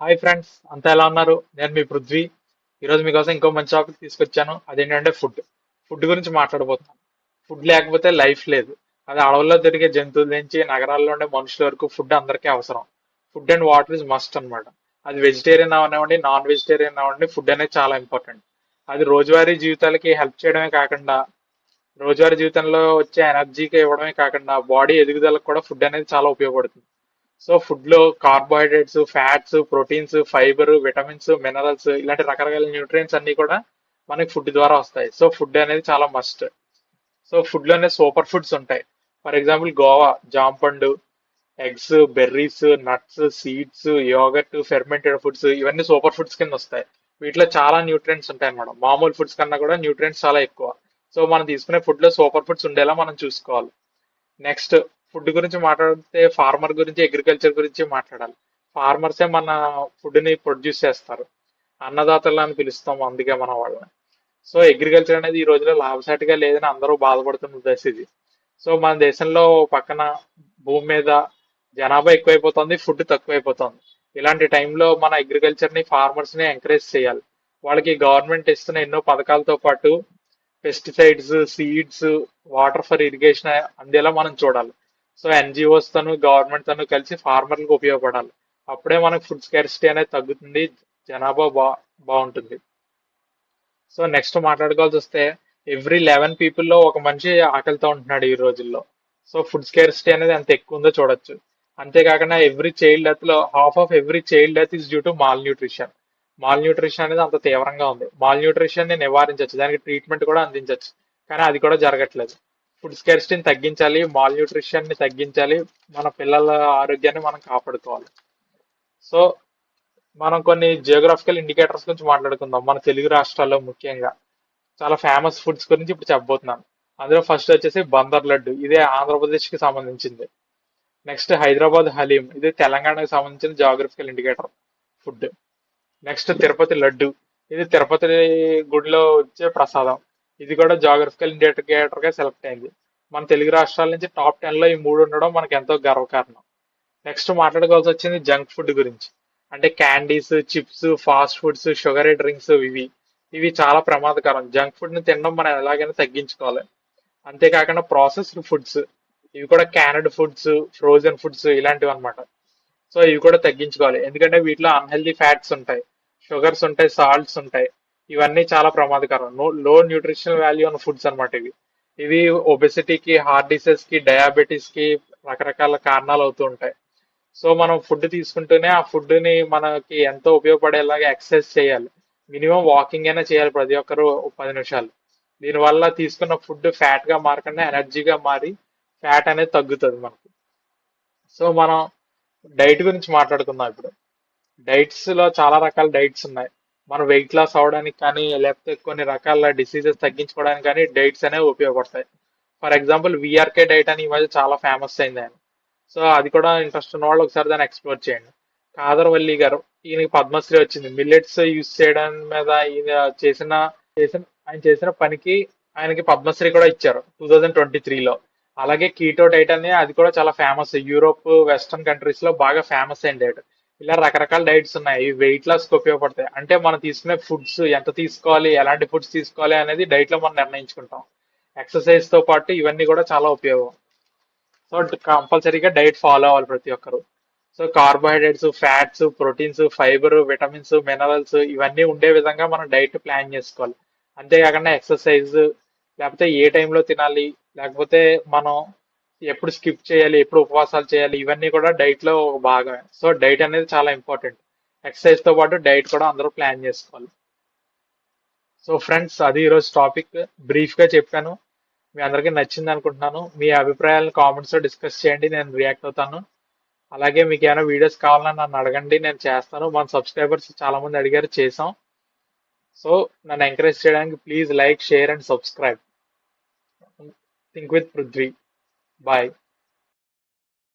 Hi friends అంతా ఎలా ఉన్నారు? నేను మీ పృథ్వీ. ఈరోజు మీకోసం ఇంకో మంచి టాపిక్ తీసుకొచ్చాను. అదేంటంటే ఫుడ్ ఫుడ్ గురించి మాట్లాడబోతున్నాను ఫుడ్ లేకపోతే లైఫ్ లేదు. అది అడవుల్లో తిరిగే జంతువుల నుంచి నగరాల్లో ఉండే మనుషుల వరకు ఫుడ్ అందరికీ అవసరం. Food and water is must అన్నమాట. అది వెజిటేరియన్ అవనివ్వండి నాన్ వెజిటేరియన్ అవ్వండి ఫుడ్ అనేది చాలా ఇంపార్టెంట్ అది రోజువారీ జీవితాలకి హెల్ప్ చేయడమే కాకుండా రోజువారీ జీవితంలో వచ్చే ఎనర్జీకి ఇవ్వడమే కాకుండా బాడీ ఎదుగుదలకు కూడా ఫుడ్ అనేది చాలా ఉపయోగపడుతుంది. సో ఫుడ్లో carbohydrates fats proteins fibre vitamins minerals ఇలాంటి రకరకాల న్యూట్రియంట్స్ అన్ని కూడా మనకి ఫుడ్ ద్వారా వస్తాయి. సో ఫుడ్ అనేది చాలా మస్ట్. సో ఫుడ్లోనే సూపర్ ఫుడ్స్ ఉంటాయి. For example guava జాంపండు eggs berries nuts seeds yogurt fermented foods ఇవన్నీ సూపర్ ఫుడ్స్ కింద వస్తాయి. వీటిలో చాలా న్యూట్రియంట్స్ ఉంటాయి అన్నమాట. మామూలు ఫుడ్స్ కన్నా కూడా న్యూట్రియంట్స్ చాలా ఎక్కువ. సో మనం తీసుకునే ఫుడ్లో సూపర్ ఫుడ్స్ ఉండేలా మనం చూసుకోవాలి. నెక్స్ట్ ఫుడ్ గురించి మాట్లాడితే ఫార్మర్ గురించి అగ్రికల్చర్ గురించి మాట్లాడాలి. ఫార్మర్సే మన ఫుడ్ని ప్రొడ్యూస్ చేస్తారు. అన్నదాతలు అని పిలుస్తాం అందుకే మన వాళ్ళని. సో అగ్రికల్చర్ అనేది ఈ రోజులో లాభసాటిగా లేదని అందరూ బాధపడుతున్న దశ ఇది. సో మన దేశంలో పక్కన భూమి మీద జనాభా ఎక్కువైపోతుంది ఫుడ్ తక్కువైపోతుంది. ఇలాంటి టైంలో మన అగ్రికల్చర్ని ఫార్మర్స్ని ఎంకరేజ్ చేయాలి. వాళ్ళకి గవర్నమెంట్ ఇస్తున్న ఎన్నో పథకాలతో పాటు pesticides seeds water for irrigation అందేలా మనం చూడాలి. సో ఎన్జిఓస్ తను గవర్నమెంట్ తను కలిసి ఫార్మర్లకు ఉపయోగపడాలి. అప్పుడే మనకు ఫుడ్ స్కారిసిటీ అనేది తగ్గుతుంది జనాభా బా బాగుంటుంది. సో నెక్స్ట్ మాట్లాడుకోవాల్సి వస్తే ఎవ్రీ లెవెన్ పీపుల్లో ఒక మనిషి ఆకలితో ఉంటున్నాడు ఈ రోజుల్లో. సో ఫుడ్ స్కేర్సిటీ అనేది ఎంత ఎక్కువ ఉందో చూడొచ్చు. అంతేకాకుండా every child డెత్లో half of every child death is due to malnutrition malnutrition అనేది అంత తీవ్రంగా ఉంది. మాల్ న్యూట్రిషన్ని నివారించవచ్చు దానికి ట్రీట్మెంట్ కూడా అందించవచ్చు. కానీ అది కూడా జరగట్లేదు. ఫుడ్ స్కేర్సిటీని తగ్గించాలి మాల్ న్యూట్రిషన్ని తగ్గించాలి మన పిల్లల ఆరోగ్యాన్ని మనం కాపాడుకోవాలి. సో మనం కొన్ని జియోగ్రాఫికల్ ఇండికేటర్స్ గురించి మాట్లాడుకుందాం. మన తెలుగు రాష్ట్రాల్లో ముఖ్యంగా చాలా ఫేమస్ ఫుడ్స్ గురించి ఇప్పుడు చెప్పబోతున్నాను. అందులో ఫస్ట్ వచ్చేసి బందర్ లడ్డు. ఇదే ఆంధ్రప్రదేశ్కి సంబంధించింది. నెక్స్ట్ హైదరాబాద్ హలీం. ఇది తెలంగాణకు సంబంధించిన geographical indicator food. Next Tirupati laddu. ఇది తిరుపతి గుడిలో వచ్చే ప్రసాదం. ఇది కూడా జాగ్రఫికల్ ఇండికేటర్గా సెలెక్ట్ అయింది. మన తెలుగు రాష్ట్రాల నుంచి టాప్ టెన్లో ఈ మూడు ఉండడం మనకు ఎంతో గర్వకారణం. నెక్స్ట్ మాట్లాడుకోవాల్సి వచ్చింది జంక్ ఫుడ్ గురించి. అంటే candies chips fast foods sugary drinks ఇవి. ఇవి చాలా ప్రమాదకరం. జంక్ ఫుడ్ని తినడం మనం ఎలాగైనా తగ్గించుకోవాలి. అంతేకాకుండా ప్రాసెస్డ్ ఫుడ్స్ ఇవి కూడా క్యానడ్ ఫుడ్స్ ఫ్రోజన్ ఫుడ్స్ ఇలాంటివి అన్నమాట. సో ఇవి కూడా తగ్గించుకోవాలి. ఎందుకంటే వీటిలో అన్హెల్దీ ఫ్యాట్స్ ఉంటాయి. షుగర్స్ ఉంటాయి సాల్ట్స్ ఉంటాయి. ఇవన్నీ చాలా ప్రమాదకరం. లో న్యూట్రిషనల్ వాల్యూ అన్న ఫుడ్స్ అనమాట ఇవి. ఇవి ఒబెసిటీకి హార్ట్ డిసీజ్కి డయాబెటీస్కి రకరకాల కారణాలు అవుతూ ఉంటాయి. సో మనం ఫుడ్ తీసుకుంటూనే ఆ ఫుడ్ని మనకి ఎంతో ఉపయోగపడేలాగా ఎక్సర్సైజ్ చేయాలి. మినిమం వాకింగ్ అయినా చేయాలి ప్రతి ఒక్కరు పది నిమిషాలు. దీనివల్ల తీసుకున్న ఫుడ్ ఫ్యాట్గా మారకుండా ఎనర్జీగా మారి ఫ్యాట్ అనేది తగ్గుతుంది మనకు. సో మనం డైట్ గురించి మాట్లాడుకుందాం ఇప్పుడు. డైట్స్లో చాలా రకాల డైట్స్ ఉన్నాయి. మనం వెయిట్ లాస్ అవడానికి కానీ లేకపోతే కొన్ని రకాల డిసీజెస్ తగ్గించుకోవడానికి కానీ డైట్స్ అనేవి ఉపయోగపడతాయి. ఫర్ ఎగ్జాంపుల్ విఆర్కే డైట్ అని ఈ మధ్య చాలా ఫేమస్ అయింది ఆయన. సో అది కూడా ఇంట్రెస్ట్ ఉన్న వాళ్ళు ఒకసారి దాన్ని ఎక్స్ప్లోర్ చేయండి. కాదర్వల్లి గారు ఈయనకి పద్మశ్రీ వచ్చింది. మిల్లెట్స్ యూజ్ చేయడం మీద ఈయన చేసిన చేసిన ఆయన చేసిన పనికి ఆయనకి పద్మశ్రీ కూడా ఇచ్చారు టూ థౌజండ్ ట్వంటీ త్రీలో అలాగే కీటో డైట్ అని అది కూడా చాలా ఫేమస్ యూరోప్ వెస్టర్న్ కంట్రీస్లో బాగా ఫేమస్ అయిన డైట్ ఇలా రకరకాల డైట్స్ ఉన్నాయి. ఇవి వెయిట్ లాస్కి ఉపయోగపడతాయి. అంటే మనం తీసుకునే ఫుడ్స్ ఎంత తీసుకోవాలి ఎలాంటి ఫుడ్స్ తీసుకోవాలి అనేది డైట్లో మనం నిర్ణయించుకుంటాం. ఎక్సర్సైజ్తో పాటు ఇవన్నీ కూడా చాలా ఉపయోగం. సో కంపల్సరీగా డైట్ ఫాలో అవ్వాలి ప్రతి ఒక్కరు. So carbohydrates fats proteins fibre vitamins minerals ఇవన్నీ ఉండే విధంగా మనం డైట్ ప్లాన్ చేసుకోవాలి. అంతేకాకుండా ఎక్సర్సైజ్ లేకపోతే ఏ టైంలో తినాలి లేకపోతే మనం ఎప్పుడు స్కిప్ చేయాలి ఎప్పుడు ఉపవాసాలు చేయాలి ఇవన్నీ కూడా డైట్లో ఒక భాగమే. సో డైట్ అనేది చాలా ఇంపార్టెంట్ ఎక్సర్సైజ్తో పాటు డైట్ కూడా అందరూ ప్లాన్ చేసుకోవాలి. సో ఫ్రెండ్స్ అది ఈరోజు టాపిక్ బ్రీఫ్గా చెప్పాను. మీ అందరికీ నచ్చింది అనుకుంటున్నాను. మీ అభిప్రాయాలను కామెంట్స్లో డిస్కస్ చేయండి. నేను రియాక్ట్ అవుతాను. అలాగే మీకు ఏమైనా వీడియోస్ కావాలన్నా నన్ను అడగండి. నేను చేస్తాను. మన సబ్స్క్రైబర్స్ చాలా మంది అడిగారు చేసాం సో నన్ను ఎంకరేజ్ చేయడానికి please like share and subscribe think with Prithvi Bye.